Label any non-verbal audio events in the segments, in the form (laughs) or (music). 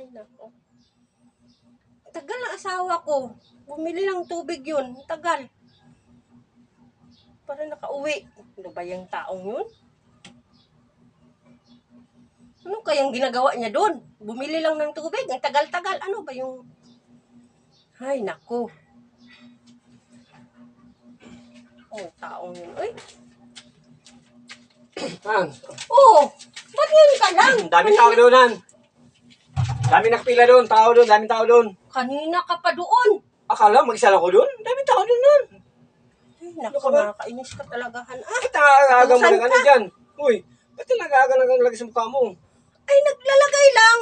Ay, nako. Tagal ang asawa ko. Bumili ng tubig yun. Tagal. Para nakauwi. Ano ba yung taong yun? Ano kayang ginagawa niya doon? Bumili lang ng tubig. Ang tagal-tagal. Ano ba yung... Ay, nako. Oh, taong yun. Ay, Han, oh! Ba't ngayon ka lang? dami tao doon. Dami nakpila doon, tao doon, dami tao doon. Kanina ka pa doon. Akala, mag-isa lang ako doon? Dami tao doon. Ay, naku, Ano ka ba? nakakainis ka talaga, Han. Ah, Ba't nakakaaga mo Saan ng ano ka? dyan? Uy, ba't nakakaaga ng lagi sa mukha mo? ay, naglalagay lang.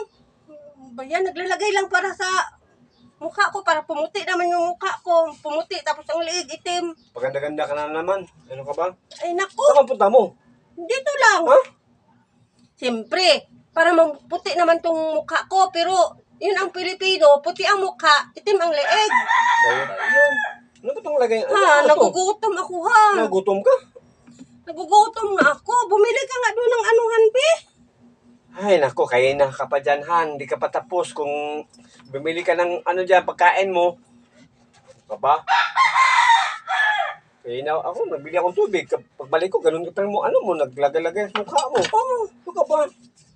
Ano Ba yan, naglalagay lang para sa mukha ko, para pumuti naman yung mukha ko. Pumuti, tapos ang liig itim. Paganda-ganda ka na naman. Ano ka ba? Ay, naku, Saan punta mo? dito lang. Ha? Siyempre, para maputi naman tong mukha ko, pero yun ang Pilipino, puti ang mukha, itim ang leeg. Ayun. Ano ba itong lagay? Ha, ano to? nagugutom ako ha. Nagutom ka? Nagugutom na ako. Bumili ka nga doon ng anuhan, be. Ay, nako, kaya na ka pa dyan, Han. Hindi ka pa tapos kung bumili ka ng ano dyan, pagkain mo. Baba. Kaya na ako, nagbili akong tubig. Pagbalik ko, ganun ka mo, ano mo, naglagay-lagay sa mukha mo. Oh, Ano ka ba?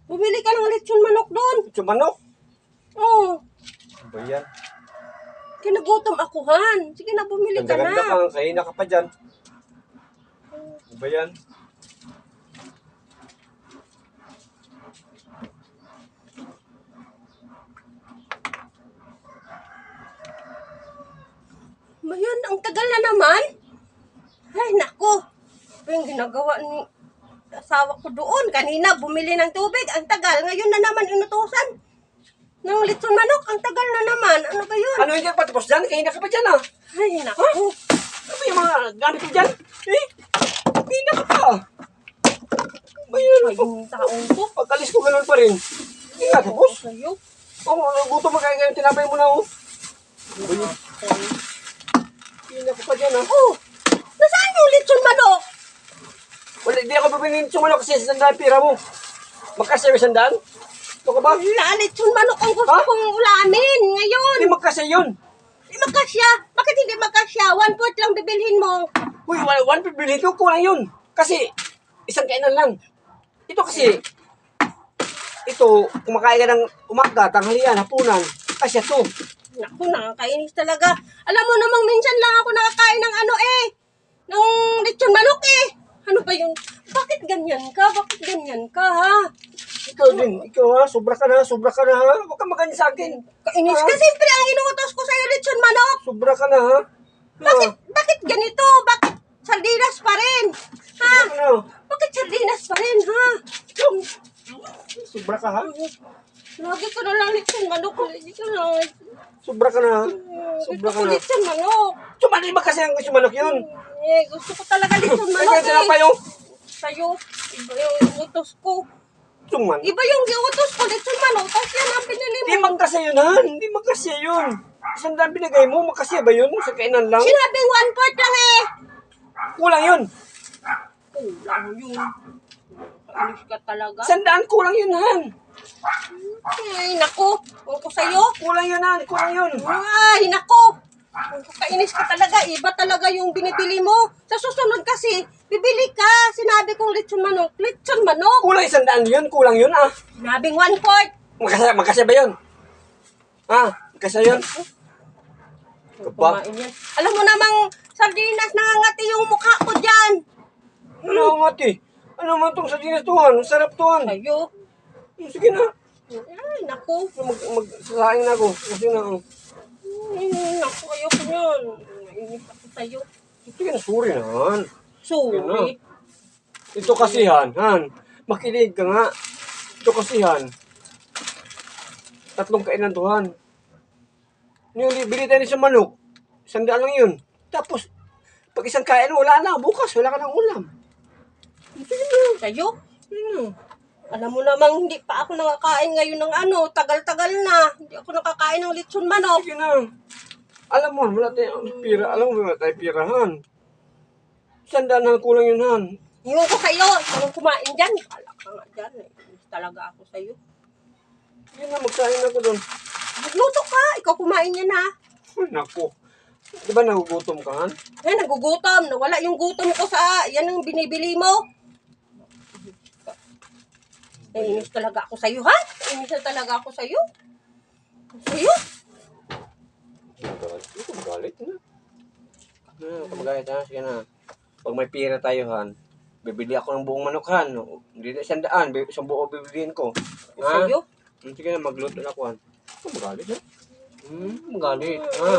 Bumili ka ng lechon manok doon. Ito manok. Oh, Ano ba yan? kinagutom ako, Han. Sige na, bumili ka na. ka, kaya na ka pa dyan. Ano ba yan? Mayan, ang tagal na naman. Ay, nako. Ano yung ginagawa ni asawa ko doon. Kanina, bumili ng tubig. Ang tagal. Ngayon na naman inutusan. Ng lechon manok. Ang tagal na naman. Ano ba yun? Ano hindi ka pa tapos dyan? Kaya na ka pa dyan, ah. Ay, nako. Ano ba yung mga gamit ko dyan? Eh, kaya na ka pa. Ano ba yun? Ay, yung taong to. Pagkalis ko ganun pa rin. Hindi nga tapos. Sa'yo. Oo, oh, gutom mo kaya ngayon, tinapay mo na, oh. Ano ba yun? Kaya na ka pa dyan, ah. Oh, nasaan yung lechon manok? Ako bibingin sumalo kasi sa sandaan pira mo. Magkasya yung sandaan? Ito ka ba? Wala, lechon manok ang gusto Ha? kong ulamin ngayon. Hindi magkasya yun. Hindi magkasya. Bakit hindi magkasya? One fourth lang bibilhin mo. Uy, one, one bibili ito, kulang yun. Kasi, isang kainan lang. Ito kasi, ito, kumakain ka ng umaga, tanghalian, hapunan. Kasi ito. Naku, nakakainis talaga. Alam mo namang minsan lang ako nakakain ng ano eh. Ng lechon manok eh. Ano ba yun? Bakit ganyan ka? Bakit ganyan ka ha? Ikaw din, ikaw ha, sobra ka na, sobra ka na ha. Huwag ka maganda sa akin. Kainis ka. Siyempre ang inuutos ko sa'yo lechon manok. Sobra ka na ha. Bakit, bakit ganito? Bakit sardinas pa rin? Ha? Ano? Bakit sardinas pa rin ha? Sobra ka ha. Lagi ko na lang lechon manok. Lagi na lang. Sobra ka na. Gusto Sobra ka na. lechon manok. Sumali ba kasi ang gusto manok yun? Eh, gusto ko talaga Ay, manok kaya tinapay eh. yung Sa'yo, iba yung utos ko. tuman. Iba yung giutos ko, lechon manok. Tapos yan ang pinili Hindi mo. magkasya yun ha. Hindi magkasya yun. Isang daan binigay mo, magkasya ba yun? Sa kainan lang? Sinabing one fourth lang eh. Kulang yun. Kulang yun. Kainis ka talaga. Isang daan kulang yun han. Ay, naku. Kung ko sa'yo. Kulang yun han. Kulang yun. Ay, naku. Kainis ka talaga. Iba talaga yung binibili mo. Sa susunod kasi, bibili ka. Sinabi kong lechon manok. Lechon manok. Kulang isang daan yun. Kulang yun ah. Sinabing one fourth. Magkasya, magkasya ba yun? Ha? Magkasya yun? Yan. Alam mo namang sardinas nangangati yung mukha ko dyan. Ano nga ti? Ano man itong sardinas tuhan? Ang sarap tuhan. Sa'yo. Sige na. Ay, naku. Mag, mag, sasaing na ako. Kasi na. oh. Ay, naku, ayoko yan. Nainis ako sa'yo. Sige na, sorry na han. Sorry. Ito kasi han. Han. Makinig ka nga. Ito kasi han. Tatlong kainan to han. Yung bili tayo sa manok. Isang daan lang yun. Tapos, pag isang kain, wala na. Bukas, wala ka ng ulam. Sige na. Sa'yo? Ano? Alam mo namang hindi pa ako nakakain ngayon ng ano, tagal-tagal na. Hindi ako nakakain ng lechon manok. Sige na. Alam mo, wala tayong pira. Alam mo, wala tayong pirahan. Isang daan na kulang yun, han. Iwan ko sa'yo. Ang kumain dyan. Kala ka nga dyan. Nainis talaga ako sa'yo. Yun na, magsahin ako doon. Magluto ka. Ikaw kumain yan ha. Ay, Naku. Di ba nagugutom ka, han? Eh, nagugutom. Nawala yung gutom ko sa, yan ang binibili mo. Nainis talaga ako sa'yo, ha? Nainis na talaga ako sa'yo. Sa'yo? Magalit. Ito, magalit na. Ah, kamagalit ha, sige na. Pag may pira tayo, han, bibili ako ng buong manok, han. Hindi na isang daan, isang buo bibiliin ko. Ha? Sa'yo? Hmm, Sige na, magluto na ako, han. Huwag ka magalit, ha? Hmm, magalit, ha?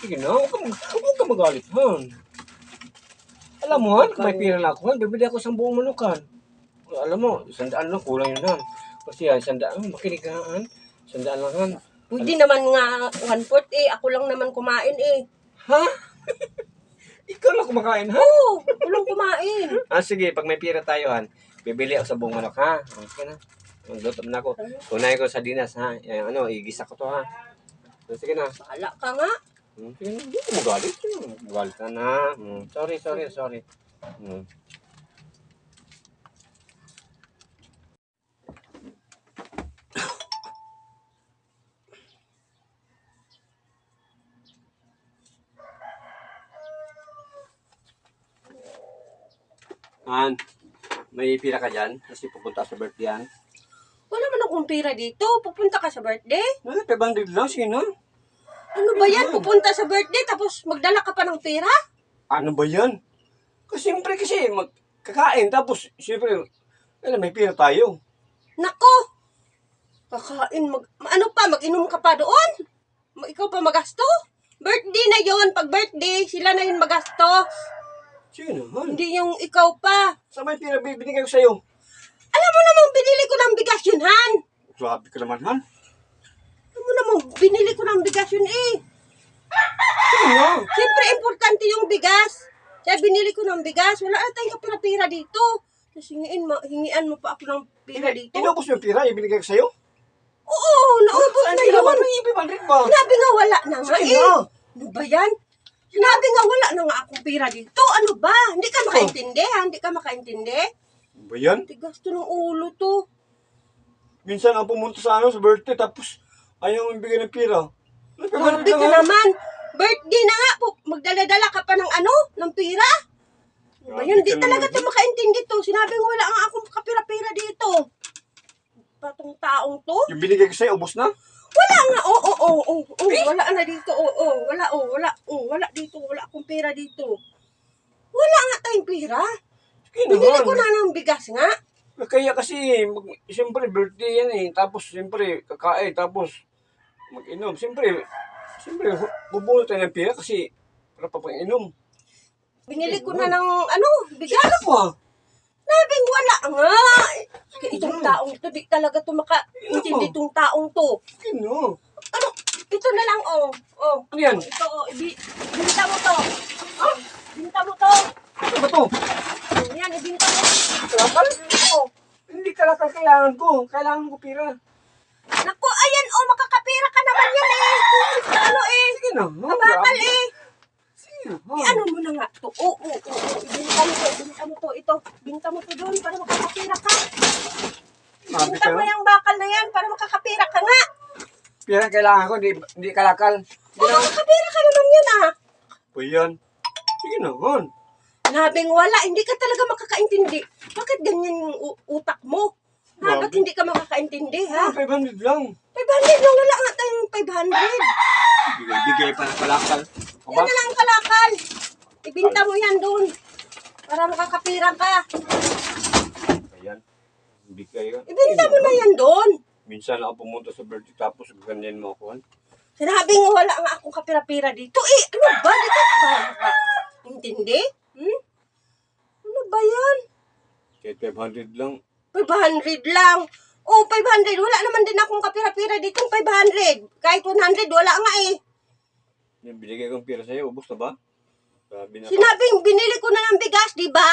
Sige na, huwag ka magalit, han. Alam mo, han, kung may pira na ako, han, bibili ako isang buong manok, han. Alam mo, isang daan lang, kulang yun, han. Kasi, han, isang daan, makinig ka, han. Isang daan lang, han. Pwede naman nga one-fourth eh. Ako lang naman kumain eh. Ha? (laughs) Ikaw lang kumakain, ha? Oo, ako lang kumain. (laughs) Ah, sige, pag may pira tayo, han, bibili ako sa buong manok, ha? Okay na. Magluto na ako. Kunain ko sa dinas, ha? Yan, ano, igisa ko to, ha? So, sige na. Bahala ka nga. Hmm, Sige na, hindi ko magalit. Magalit ka na. Hmm, Sorry, sorry, sorry. Hmm. Han, may pira ka dyan? Kasi pupunta sa birthday yan. Wala man akong pira dito. Pupunta ka sa birthday. Ano, 500 lang, sige na. Ano ba yan? Pupunta sa birthday tapos magdala ka pa ng pera? Ano ba yan? Kasi siyempre kasi magkakain tapos siyempre alam, may pira tayo. Nako! Kakain, mag, ano pa, mag-inom ka pa doon? Ikaw pa magasto? Birthday na yon Pag birthday, sila na yun magasto. Sige naman. Hindi yung ikaw pa. Sa may pira bibigay ko sa'yo. Alam mo namang binili ko ng bigas yun, Han. Grabe ka naman, Han. Alam mo namang binili ko ng bigas yun eh. Sige na. Siyempre, importante yung bigas. Kaya binili ko ng bigas. Wala na tayong kapira-pira dito. Tapos hingiin mo, hingian mo pa ako ng pira dito. Inubos mo yung pira, ibinigay ko sa'yo? Oo, naubos na Ano yun. naman ng 500 ba? Sinabi nga wala na nga Sige eh. Ano ba yan? Sinabi nga wala na nga akong pira dito. Ano ba? Hindi ka makaintindi ha? Hindi ka makaintindi? Ano ba yan? Tigas to ng ulo to. Minsan ako pumunta sa ano, sa birthday, tapos ayaw mo ibigay ng pira. 500 Grabe ka naman. Birthday na nga po. Magdala-dala ka pa ng ano? Ng pira? Ano ba Grabe yun? ka talaga naman. to makaintindi to. Sinabi nga wala nga akong kapira-pira dito. Patong taong to? Yung binigay ko sa'yo, ubos na? Wala nga. Oo, oo, oo. oo, oo. Wala na dito. Oo, oo. Wala, oo. Wala, oo. Wala dito. Wala akong pera dito. Wala nga tayong pera. Binili ko na ng bigas nga. Kaya kasi, mag, siyempre, birthday yan eh. Tapos, siyempre, kakain. Tapos, mag-inom. Siyempre, siyempre, bubulot tayo ng pira kasi para pa pang inom. Binili ko na ng ano, bigas. Ano pa? Nabing wala nga. Itong taong to, di talaga to maka-intindi itong taong to. Ano? Ano? Ito na lang, oh. Oh. Ano yan? Ito, oh. Ibi, binta mo to. Oh. Binta mo to. Ano ba to? Oh, yan, ibinta mo. Kalakal? Oh. Hindi kalakal kailangan ko. Kailangan ko pira. Naku, ayan, oh. Makakapira ka naman yan, eh. Ano, eh. Sige na. Mabakal, eh. Eh, ano mo na nga to? Oo, oo, oo. Ibinta mo to, ibinta mo to. Ito, ibinta mo to doon para makakapira ka. Ka mo yung bakal na yan para makakapira ka nga. Pira kailangan ko. Hindi, hindi kalakal. O, makakapira ka naman yan, ah. O yan. Sige na. hon. Nabing wala, hindi ka talaga makakaintindi. Bakit ganyan yung utak mo? Ha? Ba't hindi ka makakaintindi, ha? Ah, 500 lang. 500 lang, wala nga tayong 500. Bigay, bigay pa ng kalakal. Yan na lang ang kalakal. Ibinta mo yan doon. Para makakapira ka. Ayan. Bigay ka. Ibinta mo na yan doon. Minsan ako pumunta sa birthday tapos ganyan mo ako. han. Sinabi nga wala nga akong kapira-pira dito. Eh, ano ba? Di ka ba intindi? Hmm? Ano ba yan? Kahit 500 lang. 500 lang. Oh, 500. Wala naman din akong kapira-pira dito. 500. Kahit 100, wala nga eh. Yung binigay kong pira sa'yo, ubos na ba? Sabi na Sinabing binili ko na ng bigas, di ba?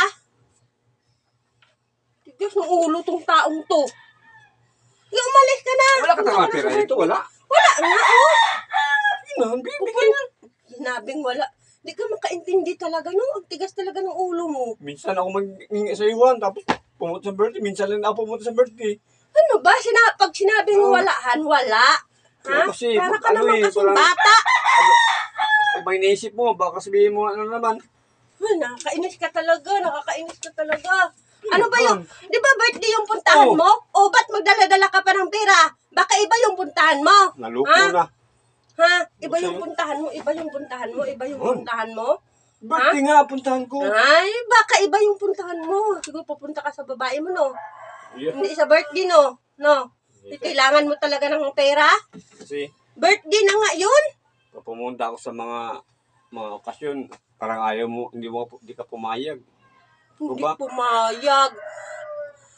Tigas ng ulo tong taong to. Yung umalis ka na. Wala ka pira sa dito, wala. Wala nga, oh. Yun, bibigay na. Sinabing wala. Di ka makaintindi talaga, no? Ang tigas talaga ng ulo mo. Minsan ako maghingi sa iwan, tapos pumunta sa birthday. Minsan lang ako pumunta sa birthday. Ano ba? Sina pag sinabing walahan, wala. Ha? Kasi Para ka ano naman eh, kasing parang- bata. May naisip mo, baka sabihin mo ano naman. Ay, nakakainis ka talaga, nakakainis ka talaga. Ano ba yung, di ba birthday yung puntahan Oo. mo? O ba't magdala-dala ka pa ng pera? Baka iba yung puntahan mo. Naluko Ha? na. Ha? Iba yung puntahan mo, iba yung puntahan mo, iba yung puntahan mo. Birthday nga, puntahan ko. Ay, baka iba yung puntahan mo. Siguro pupunta ka sa babae mo, no? Yeah. Hindi sa birthday, no? No? Kailangan mo talaga ng pera? Kasi, Birthday na nga yun? Pag pumunta ako sa mga mga okasyon, parang ayaw mo, hindi mo, hindi ka pumayag. Hindi ba? pumayag.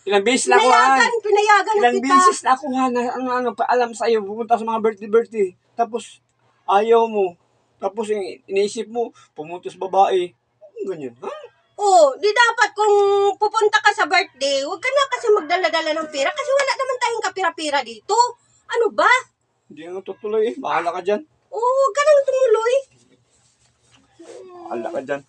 Ilang beses na ako, ha? Pinayagan, pinayagan na Ilang kita. beses na ako, ha? Na, ano, ano, paalam sa'yo, pupunta sa mga birthday-birthday. Tapos, ayaw mo. Tapos, yung iniisip mo, pumunta sa babae. Ganyan, ha? Oh, di dapat kung pupunta ka sa birthday, huwag ka na kasi magdala-dala ng pera kasi wala naman tayong kapira-pira dito. Ano ba? Hindi nga tutuloy, eh. Bahala ka dyan. Oh, huwag ka nang tumuloy. Bahala ka dyan.